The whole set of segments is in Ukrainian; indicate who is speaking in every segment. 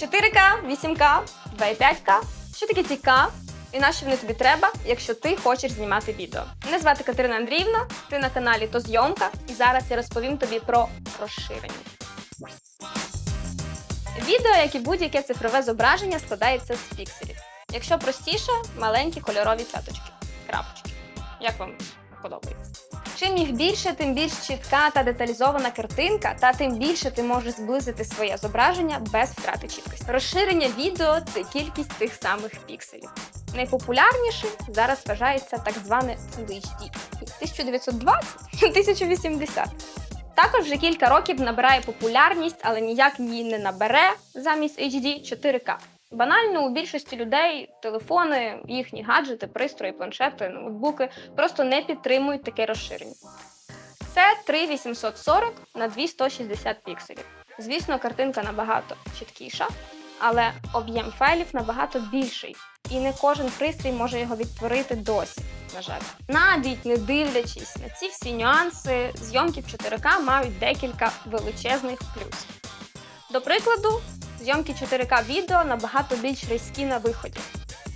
Speaker 1: 4К, 8К, 2,5К. Що таке ці К? І на що вони тобі треба, якщо ти хочеш знімати відео? Мене звати Катерина Андріївна, ти на каналі То Зйомка, і зараз я розповім тобі про розширення. Відео, як і будь-яке цифрове зображення, складається з пікселів. Якщо простіше, маленькі кольорові цяточки, крапочки. Як вам подобається? Чим їх більше, тим більш чітка та деталізована картинка, та тим більше ти можеш зблизити своє зображення без втрати чіткості. Розширення відео це кількість тих самих пікселів. Найпопулярніший зараз вважається так зване HD 1920 1080. Також вже кілька років набирає популярність, але ніяк її не набере замість HD 4К. Банально у більшості людей телефони, їхні гаджети, пристрої, планшети, ноутбуки просто не підтримують таке розширення. Це 3840 на 2160 пікселів. Звісно, картинка набагато чіткіша, але об'єм файлів набагато більший, і не кожен пристрій може його відтворити досі. На жаль, навіть не дивлячись на ці всі нюанси, зйомки в 4К мають декілька величезних плюсів. До прикладу, зйомки 4К відео набагато більш різкі на виході.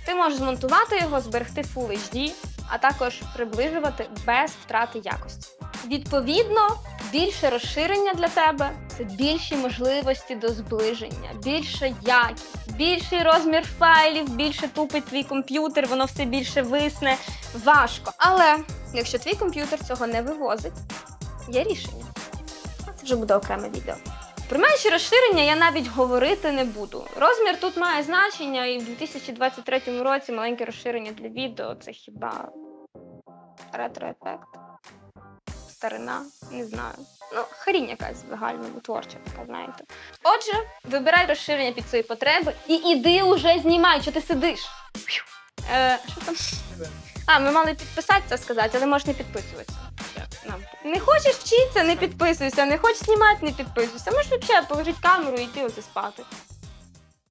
Speaker 1: Ти можеш змонтувати його, зберегти Full HD, а також приближувати без втрати якості. Відповідно, більше розширення для тебе це більші можливості до зближення, більша якість, більший розмір файлів, більше тупить твій комп'ютер, воно все більше висне. Важко. Але якщо твій комп'ютер цього не вивозить, є рішення. Це вже буде окреме відео. Про менші розширення я навіть говорити не буду. Розмір тут має значення, і в 2023 році маленьке розширення для відео це хіба ретроефект, старина, не знаю. Ну, хрінь якась загальному творча, така, знаєте. Отже, вибирай розширення під свої потреби і іди уже знімай, що ти сидиш. Е, що там? А, ми мали підписатися сказати, але можеш не підписуватися. Нам. Не хочеш вчитися, не підписуйся, не хочеш знімати, не підписуйся. Можеш взагалі положити камеру і йти оце спати.